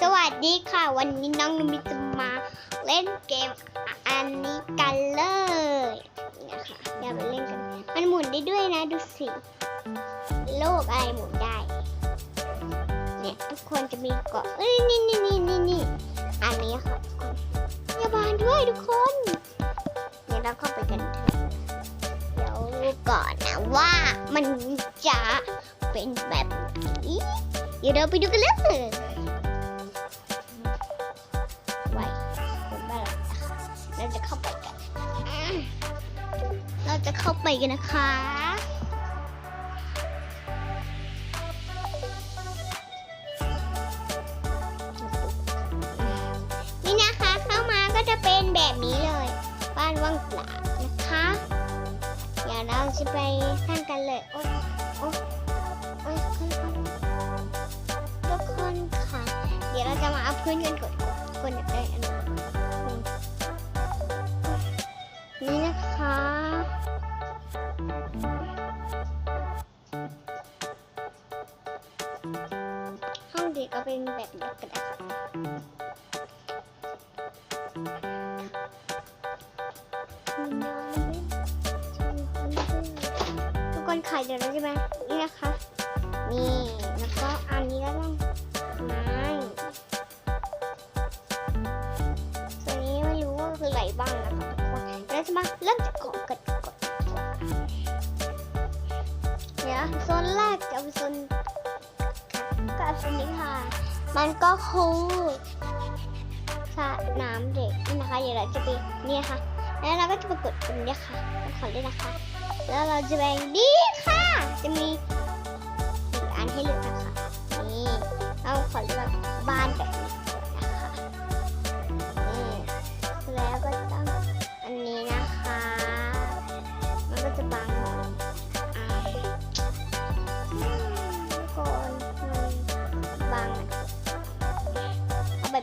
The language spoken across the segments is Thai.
สวัสดีค่ะ วันนี้น้องนุมิจะมาเล่นเกมอันนี้กันเลยนี่ยค่ะอย่าไปเล่นกัน มันหมุนได้ด้วยนะดูสิ โลกอะไรหมุนได้ เนี่ยทุกคนจะมีเกาะเอ้ยนี่นี่นี่นี่นี่อันนี้ค่ะพยาบาลด้วยทุกคนเนี่ยเราเข้าไปกันเถอะเดี๋ยวดูก่อนนะว่ามันจะเป็นแบบนี้ เดี๋ยวเราไปดูกันเลยไว้คนบ้าเราจะเข้าไปกัน เราจะเข้าไปกันนะคะนี่นะคะเข้ามาก็จะเป็นแบบนี้เลย บ้านว่างเปล่านะคะเดี๋ยวเราจะไปสร้างกันเลยโอ๊ยโอ๊ยโอ๊ย นค่ะ เดี๋ยวเราจะมาเอาพื้นกันก่อนคนอยากได้อันนี้นี่นะคะ มาเริ่มจากของกันก่อนเดี๋ยวโซนแรกจะเป็นโซนก็โซนนี้ค่ะ มันก็คือสระน้ำเด็กนะคะเดี๋ยวเราจะไปเนี่ยค่ะ แล้วเราก็จะไปกดตรงนี้ค่ะขอด้วยนะคะ แล้วเราจะแบ่งดีค่ะ จะมีอันให้เลือกนะคะนี่เราขอเลือก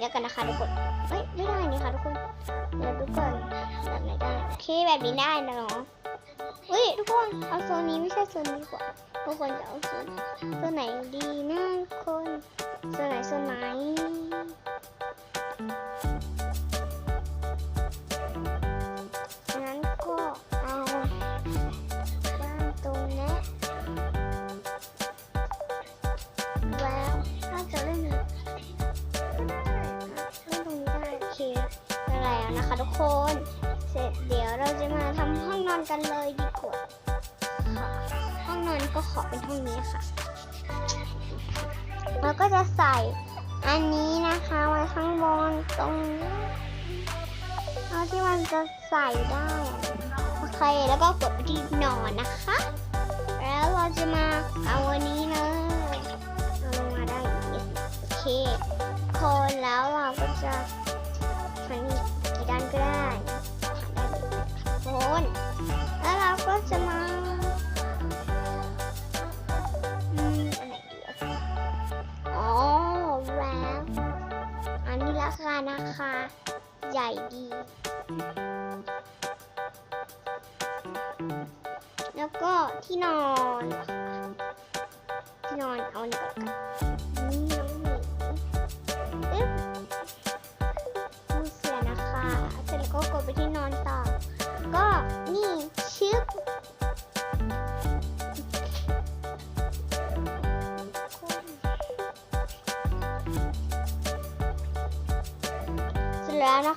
เอาแบบนี้กันนะคะทุกคนเฮ้ยไม่ได้นี่ค่ะทุกคนเดี๋ยวดูก่อนแบบไหนได้โอเคแบบนี้ได้นะเนาะเฮ้ยทุกคนเอาโซนนี้ไม่ใช่โซนนี้กว่าทุกคนจะเอาโซนโซนไหนดีนะทุกคนโซนไหนโซนไหน คน เสร็จเดี๋ยวเราจะมาทำห้องนอนกันเลยดีกว่าค่ะห้องนอนก็ขอเป็นห้องนี้ค่ะ แล้วก็จะใส่อันนี้นะคะไว้ข้างบนตรงนี้เอาที่มันจะใส่ได้โอเคแล้วก็กดปที่นอนนะคะ แล้วเราจะมาเอาอันนี้เลยเอาลงมาได้โอเคคนแล้วเราก็จะมันนี้ ก็ได้หาได้เลยโคนแล้วเราก็จะมาอืมอันไหนดีอะอ๋อแล้วอันนี้ราคานะคะ ใหญ่ดี แล้วก็ที่นอน ที่นอนเอาอันนี้ก่อน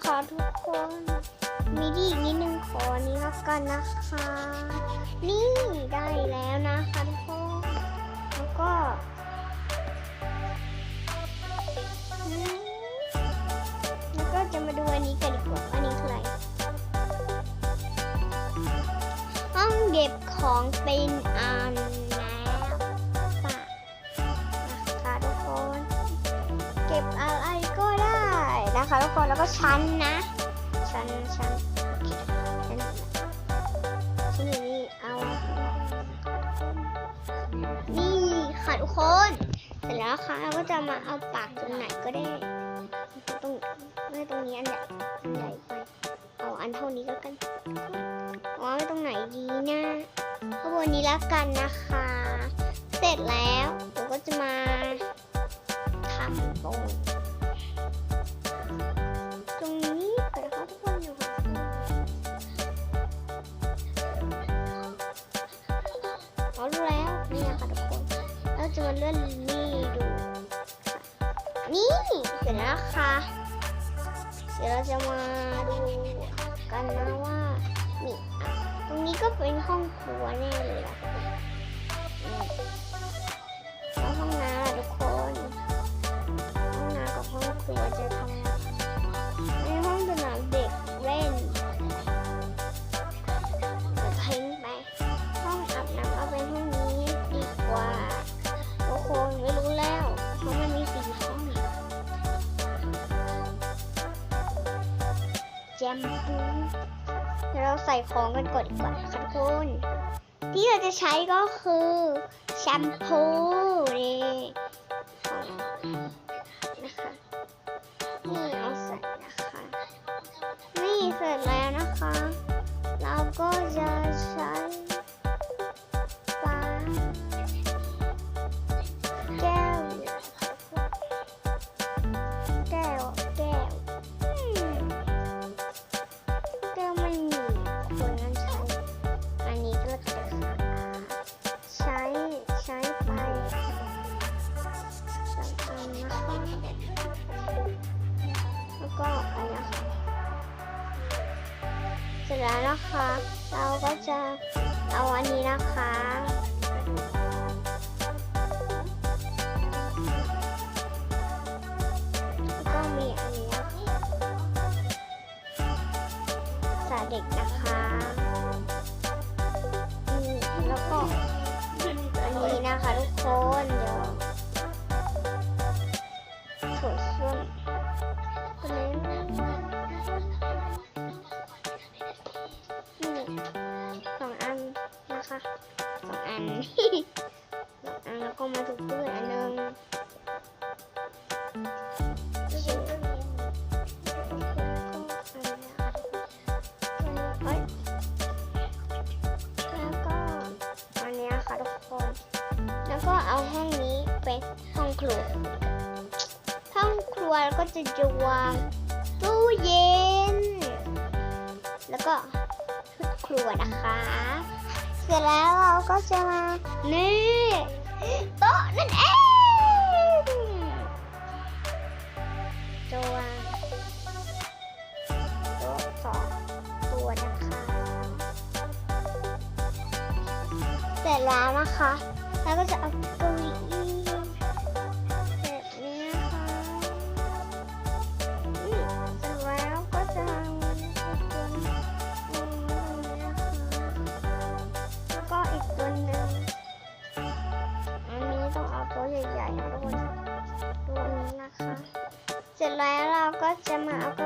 นะคะทุกคน มีดีอีกนิดนึงขอนี้แล้วกันนะคะ นี่ได้แล้วนะคะทุกคน แล้วก็แล้วก็จะมาดูอันนี้กันดีกว่าอันนี้คืออะไร ห้องเก็บของเป็นอันแล้วปะนะคะทุกคน เก็บอะไร นะคะทุกคนแล้วก็ชั้นนะชั้นชั้นโอเคชั้นชั้นอยู่นี่เอา นี่ค่ะทุกคน เสร็จแล้วค่ะเราก็จะมาเอาปากตรงไหนก็ได้ตรงไม่ตรงนี้อันใหญ่อันใหญ่ไปเอาอันเท่านี้แล้วกันวาไว้ตรงไหนดีนะข้างบนนี้แล้วกันนะคะ จะมาเลื่อนนี่ดู นี่เสร็จแล้วค่ะ เดี๋ยวเราจะมาดูกันนะว่านี่ตรงนี้ก็เป็นห้องครัวแน่เลยล่ะแล้วห้องน้ำ จมปูเราใส่ของกันก่อนดีกว่านะคะทุกคนที่เราจะใช้ก็คือแชมพูนี่ของนะคะนี่เอาใส่นะคะ นี่เสร็จแล้วนะคะ เราก็จะใช้ นนี้นะคะ ก็มีอันนี้นะคะสาเด็กนะคะแล้วก็อันนี้นะคะทุกคนเดี๋ยว ครัวห้องครัวแล้วก็จะจะวางตู้เย็น แล้วก็ชุดครัวนะคะ เสร็จแล้วเราก็จะมานี่โต๊ะนั่นเองจะวางโต๊ะสองตัวนะคะ เสร็จแล้วนะคะ แล้วก็จะเอาตู้ สร็จแล้วเราก็จะมาเอาก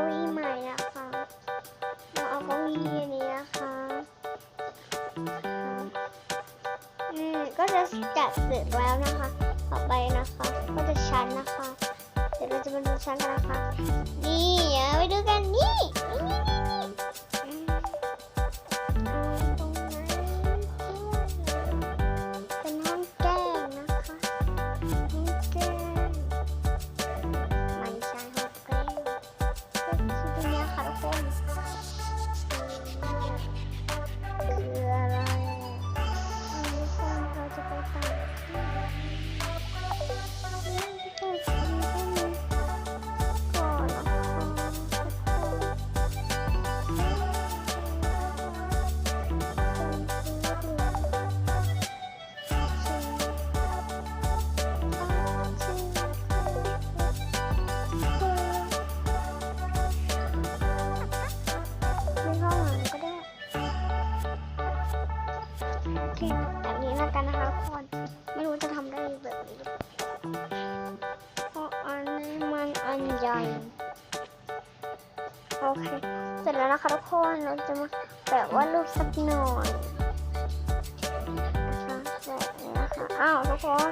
โอเค เสร็จแล้วนะคะทุกคนเราจะมาแปะว่าดรูปสักหน่อยนะคะแบบนี้นะคะอ้าวทุกคน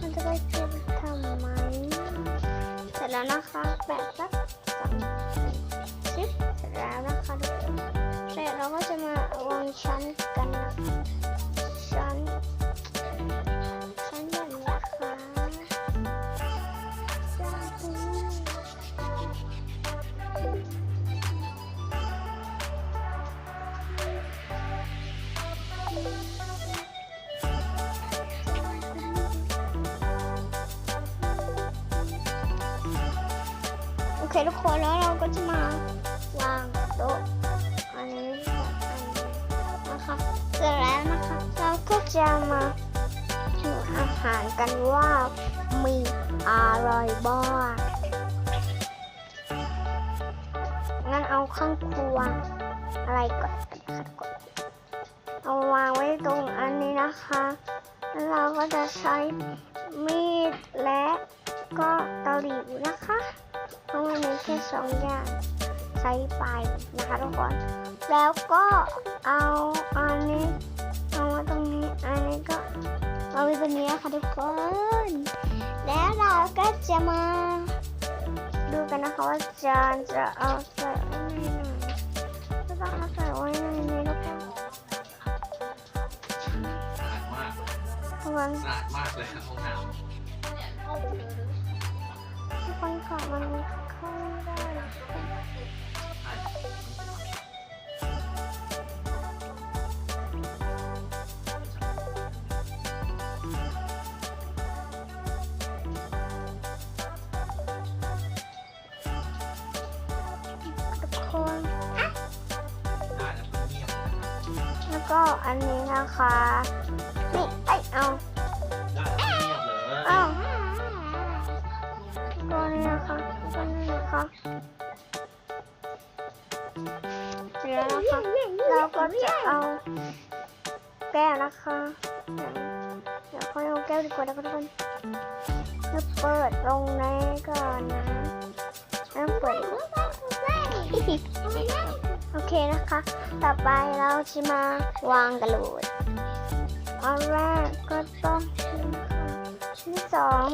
มันจะไปเก็บทำไมเสร็จแล้วนะคะแปะสักสองชิปเสร็จแล้วนะคะทุกคนเสร็จเราก็จะมาวางชั้นกันนะคะ เคทุกคนแล้วเราก็จะมาวางโต๊ะอันนี้สองอันะคะเสร็จแล้วนะคะเราก็จะมาชิมอาหารกันว่ามีอะไรบ้างงั้นเอาเครื่องครัวอะไรก่อนกันค่ะกคนเอาวางไว้ตรงอันนี้นะคะ แล้วเราก็จะใช้ สองอย่างใช้ไปนะคะทุกคน แล้วก็เอาอันนี้เอาไว้ตรงนี้อันนี้ก็เอาไว้ตรงนี้นะคะทุกคน แล้วเราก็จะมาดูกันนะคะว่าจานจะเอาใส่ไว้ในไหนก็ต้องเอาใส่ไว้ในนี้ทุกคนสะอาดมากทุกคนสะอาดมากเลยครับห้องน้ทุกคนค่ะมัน เข้าไม่ได้นะคะำใช่ทุกคนได้แล้วก็เงียบเลยนะครับ แล้วก็อันนี้นะคะ นี่ไอยเอา เสร็จแล้วนะคะ เราก็จะเอาแก้วนะคะ เดี๋ยวค่อยเอาแก้วดีกว่านะคะทุกคนจะเปิดลงในก่อนนะแล้วเปิดโอเคนะคะ ต่อไปเราจะมาวางกันเลยอันแรกก็ต้องชิ้นค่ะชิ้นสอง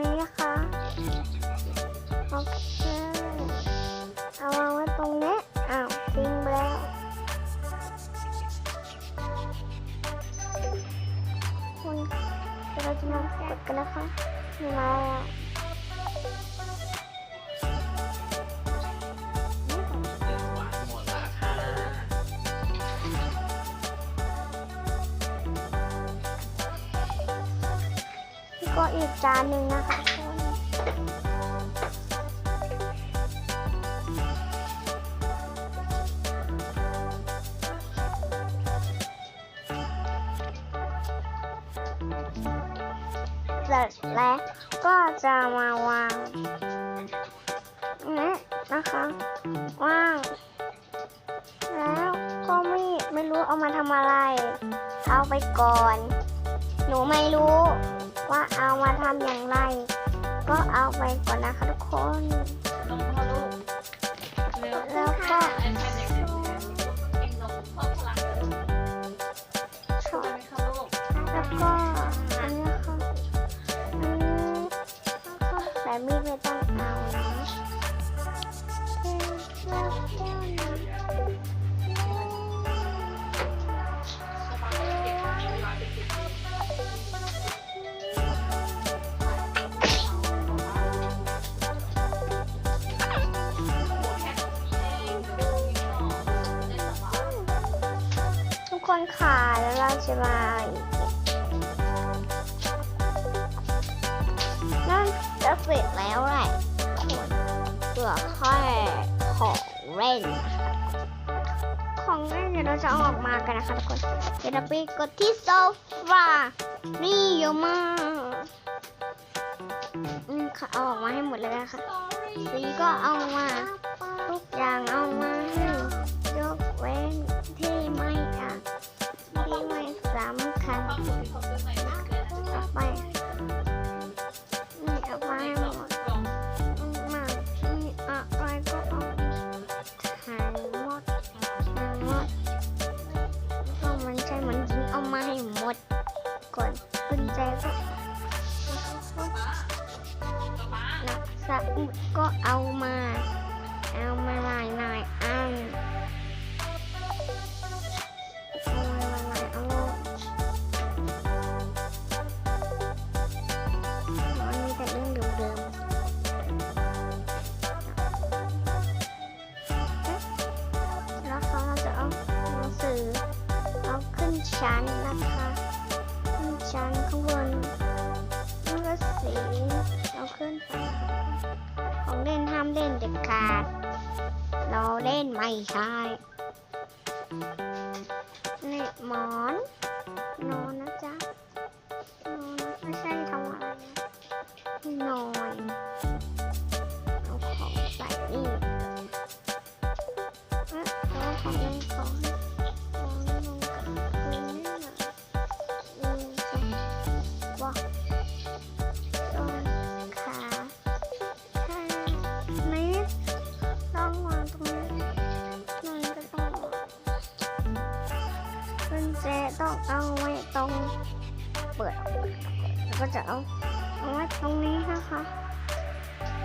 นี้นะคะ กดกันนะคะมีมาแล้วก็อีกจานหนึ่งนะคะ แล้วเราจะมาอีกนั่นจะเสร็จแล้วแหละคนเหลือแค่ของเล่น ของเล่นเดี๋ยวเราจะเอาออกมากันนะคะทุกคน เดี๋ยวเราไปกดที่โซฟา นี่เยอะมากนี่ค่ะเอาออกมาให้หมดเลยนะคะสีก็เอามาทุกอย่างเอามา สำคัญเอไปนี่เอาไปหมดมานี่อะไรก็เอาทั้งหมดทั้งหมดก็มันใช่มันยิงเอามาให้หมด ก่อนกุญแจก็หนักสมุดก็เอามา เอามาหลายหลายอัน ชั้นนะคะขึ้นชั้นข้างบนนี่ก็สีเอาขึ้นไปของเล่นห้ามเล่นเด็ดขาด เราเล่นไม่ใช่นี่หมอนนอนนะจ๊ะนอนนะไม่ใช่ทำอะไรนอน ก็จะเอาเอาไว้ตรงนี้นะคะ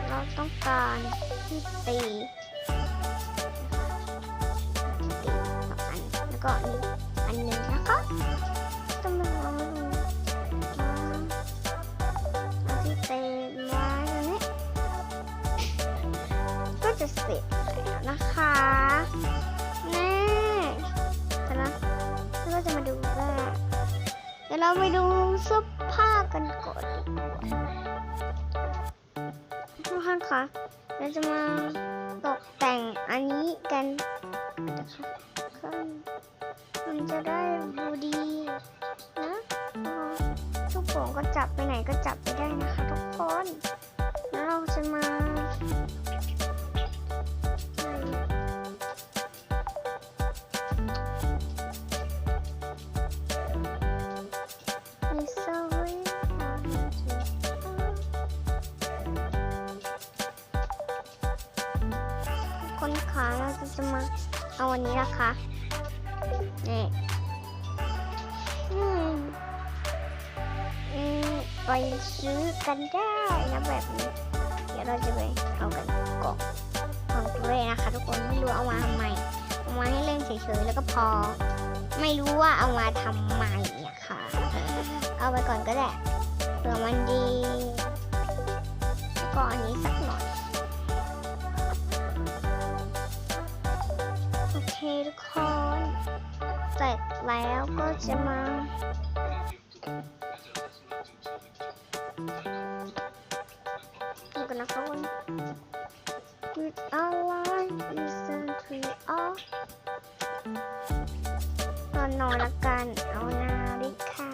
เราต้องการที่ตีตีสองอันแล้วก็อันนี้อันหนึ่งนะคะต้องมาลองดูเอาที่ตีไว้ตรงนี้ก็จะเสร็จแล้วนะคะนี่แต่ละแล้วก็จะมาดูว่าเดี๋ยวเราไปดูเสื้อ ทุกท่านคะเราจะมาตกแต่งอันนี้กันนะคะมันจะได้ดูดีนะทุกโป่งก็จับไปไหนก็จับไปได้นะคะทุกคน แล้วเราจะมา คนขาเราจะมาเอาวันนี้นะคะนี่อืมไปซื้อกันได้นะแบบนี้ เดี๋ยวเราจะไปเอากันกล่องของตัวเองนะคะ ทุกคนไม่รู้เอามาทำไมเอามาให้เล่นเฉยๆแล้วก็พอ ไม่รู้ว่าเอามาทำไมอะค่ะ เอาไปก่อนก็ได้เผื่อมันดีแล้วก็อันนี้สักหน่อย แล้วก็จะมาดูกันนะคะวัน With our life is century off นอนนอนละกันเอานาฬิกา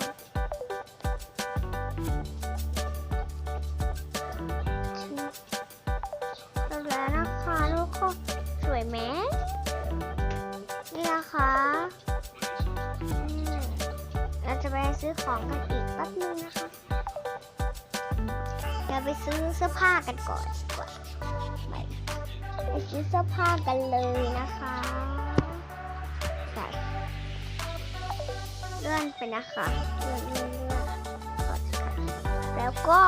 จบแล้วนะคะทุกคนสวยไหม จะไปซื้อของกันอีกแป๊บนึงนะคะเราไปซื้อเสื้อผ้ากันก่อนดีกว่าไปไปซื้อเสื้อผ้ากันเลยนะคะเลื่อนไปนะคะเลื่อนเลื่อนเลื่อนก่อนค่ะแล้วก็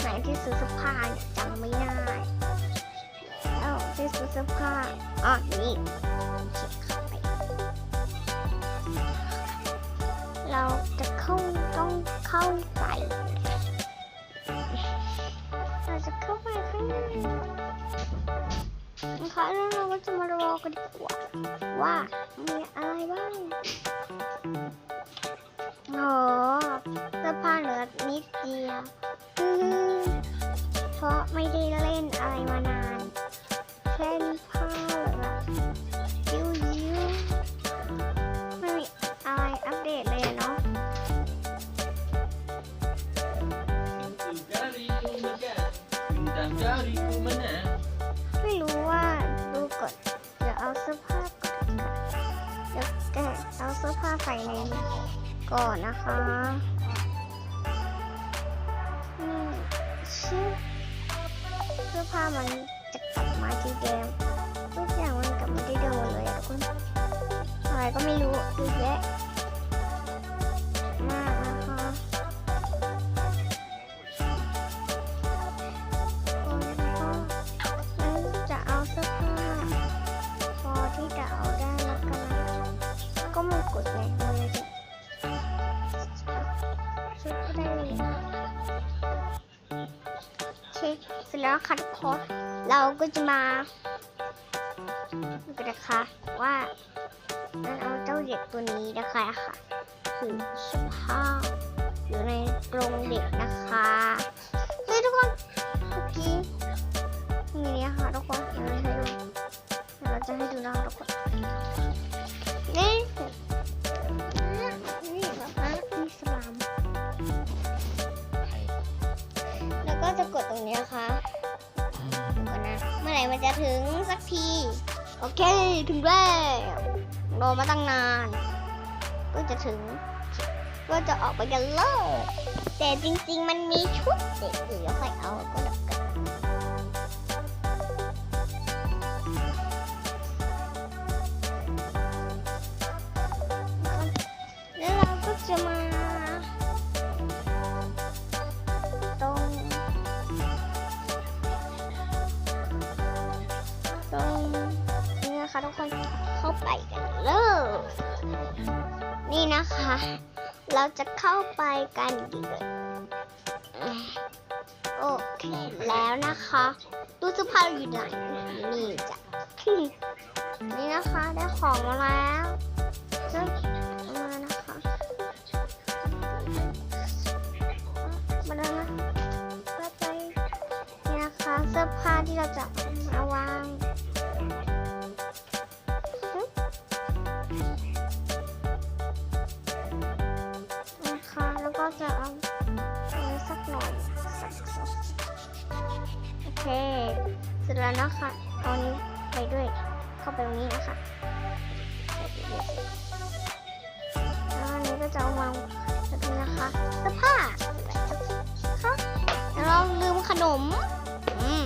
ไหนที่ซื้อเสื้อผ้าจำไม่ได้แล้วที่ซื้อเสื้อผ้าอ๋อนี่ เราจะเข้าต้องเข้าไป เราจะเข้าไปข้างในนะคะแล้วเราก็จะมารอกันดีกว่าว่ามีอะไรบ้างโอ้เสื้อผ้าเหลือนิดเดียวเพราะไม่ได้เล่นอะไรมานานเล่นผ้า ก่อนนะคะ เสร็จแล้วคัดคนเราก็จะมาดูกันนะคะว่านั่นเอาเจ้าเด็กตัวนี้นะคะค่ะ คือสุภาพอยู่ในกรงเด็กนะคะ มันจะถึงสักที โอเคถึงแล้วรอมาตั้งนาน ก็จะถึง ก็จะออกไปกันเลยแต่จริง ๆ มันมีชุดเด็กเดี๋ยวค่อยเอาก็แล้ นะคะทุกคนเข้าไปกันเลยนี่นะคะ เราจะเข้าไปกันดีเลยโอเคแล้วนะคะตู้เสื้อผ้าเราอยู่ไหนนี่จ้ะนี่นะคะได้ของมาแล้วมานะคะมาแล้วนะไปนี่นะคะเสื้อผ้าที่เราจะ แล้วนะคะเอานี้ไปด้วยเข้าไปตรงนี้นะคะแล้วอันนี้ก็จะเอาวางแบบนี้นะคะเสื้อผ้าค่ะแล้วเราลืมขนมอืม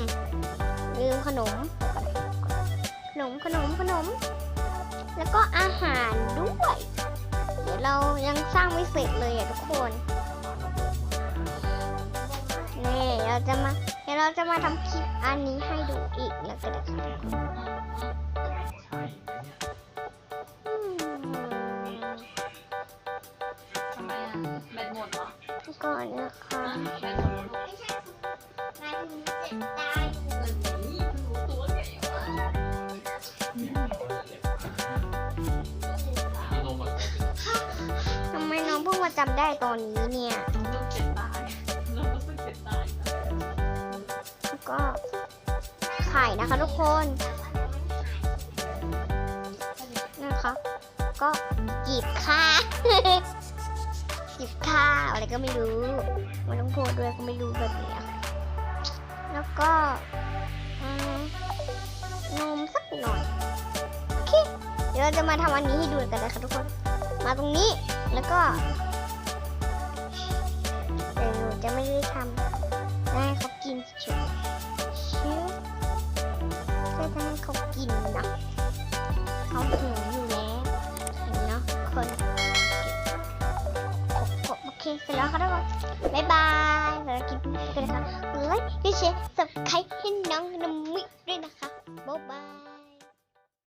ลืมขนม ขนมขนมขนม แล้วก็อาหารด้วยเดี๋ยวเรายังสร้างไม่เสร็จเลยอะทุกคนนี่เราจะมา เดี๋ยวเราจะมาทำคลิปอันนี้ให้ดูอีกแล้วกันนะคะใช่เนี่ยอืมทำไมอะแบตหมดเหรอก่อนนะคะแบตหมดไม่ใช่หมายถึงเจ็บตายทำไมน้องเพิ่งมาจำได้ตอนนี้เนี่ย ก็ไข่นะคะทุกคนนะคะ ก็จีบข้าวจีบข้าวอะไรก็ไม่รู้ไมันต้องโพดด้วยก็ไม่รู้แบบนี้แล้วก็นมสักหน่อยโอเคเดี๋ยวเราจะมาทำอันนี้ให้ดูกันนะคะทุกคน มาตรงนี้แล้วก็แต่หนูจะไม่ได้ทำให้เขากินเฉย ให้เขากินนะเขาหิวอยู่แล้วเห็นเนาะคนโอเคเสร็จแล้วค่ะทุกคนบ๊ายบายเดี๋ยวเรากินกันนะคะไลค์ด้วยแชร์สับสไครให้น้องน้ำมิด้วยนะคะบ๊ายบาย